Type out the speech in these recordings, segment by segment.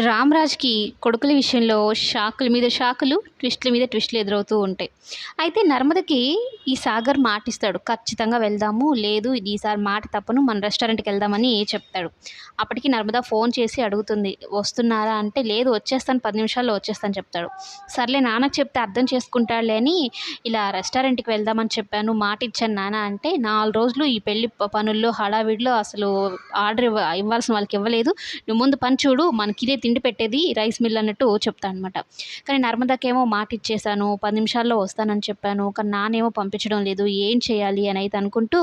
రామ్రాజ్కి కొడుకుల విషయంలో షాకుల మీద షాకులు ట్విస్టుల మీద ట్విస్టులు ఎదురవుతూ ఉంటాయి. అయితే నర్మదకి ఈ సాగర్ మాటిస్తాడు. ఖచ్చితంగా వెళ్దాము. లేదు ఈసారి మాట తప్పను. మన రెస్టారెంట్కి వెళ్దామని చెప్తాడు. అప్పటికి నర్మద ఫోన్ చేసి అడుగుతుంది. వస్తున్నారా అంటే లేదు వచ్చేస్తాను. పది నిమిషాల్లో వచ్చేస్తాను చెప్తాడు. సర్లే నాన్నకు చెప్తే అర్థం చేసుకుంటాడులే అని ఇలా రెస్టారెంట్కి వెళ్దామని చెప్పాను. మాట ఇచ్చాను నాన్న అంటే నాలుగు రోజులు ఈ పెళ్ళి పనుల్లో హడావిడిలో అసలు ఆర్డర్ ఇవ్వ ఇవ్వాల్సిన వాళ్ళకి ఇవ్వలేదు. నువ్వు ముందు పని చూడు. మనకి ఇదే తిండి పెట్టేది రైస్ మిల్ అన్నట్టు చెప్తాను అనమాట కానీ నర్మదాకేమో మాట ఇచ్చేసాను పది నిమిషాల్లో వస్తానని చెప్పాను. కానీ నానేమో పంపించడం లేదు ఏం చేయాలి అని అయితే అనుకుంటూ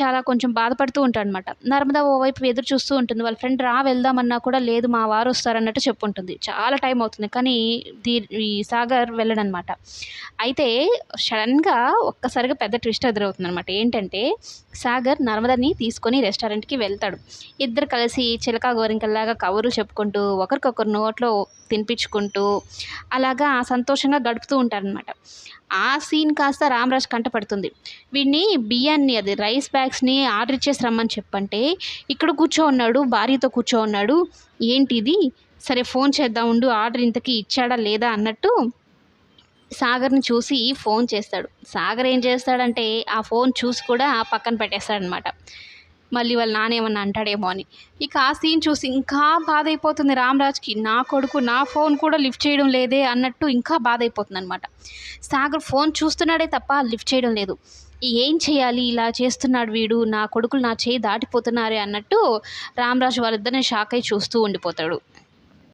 చాలా కొంచెం బాధపడుతూ ఉంటాడు అనమాట నర్మదా ఓవైపు ఎదురు చూస్తూ ఉంటుంది. వాళ్ళ ఫ్రెండ్ రా వెళ్దామన్నా కూడా లేదు మా వారు వస్తారన్నట్టు చెప్పుంటుంది. చాలా టైం అవుతుంది. కానీ దీ ఈ సాగర్ వెళ్ళడనమాట. అయితే సడన్గా ఒక్కసారిగా పెద్ద ట్విస్ట్ ఎదురవుతుంది అనమాట ఏంటంటే సాగర్ నర్మదని తీసుకొని రెస్టారెంట్కి వెళ్తాడు. ఇద్దరు కలిసి చిలకా గోరింకల్లాగా కవర్లు చెప్పుకుంటూ ఒకరికొకరు నోట్లో తినిపించుకుంటూ అలాగా సంతోషంగా గడుపుతూ ఉంటారనమాట. ఆ సీన్ కాస్త రామరాజ్ కంట పడుతుంది వీడిని బియ్యాన్ని అది రైస్ బ్యాగ్స్ని ఆర్డర్ ఇచ్చేసి రమ్మని చెప్పంటే ఇక్కడ కూర్చో ఉన్నాడు భార్యతో కూర్చో ఉన్నాడు ఏంటిది? సరే ఫోన్ చేద్దాం ఉండు ఆర్డర్ ఇంతకీ ఇచ్చాడా లేదా అన్నట్టు సాగర్ని చూసి ఫోన్ చేస్తాడు. సాగర్ ఏం చేస్తాడంటే ఆ ఫోన్ చూసి కూడా పక్కన పెట్టేస్తాడనమాట మళ్ళీ వాళ్ళ నానేమన్నా అంటాడేమో అని. ఇక ఆ సీన్ చూసి ఇంకా బాధ అయిపోతుంది రామ్రాజ్కి. నా కొడుకు నా ఫోన్ కూడా లిఫ్ట్ చేయడం లేదే అన్నట్టు ఇంకా బాధ అయిపోతుంది అనమాట సాగర్ ఫోన్ చూస్తున్నాడే తప్ప లిఫ్ట్ చేయడం లేదు. ఏం చేయాలి? ఇలా చేస్తున్నాడు వీడు నా కొడుకులు నా చేయి దాటిపోతున్నారే అన్నట్టు రామరాజు వాళ్ళిద్దరిని షాక్ అయి చూస్తూ ఉండిపోతాడు.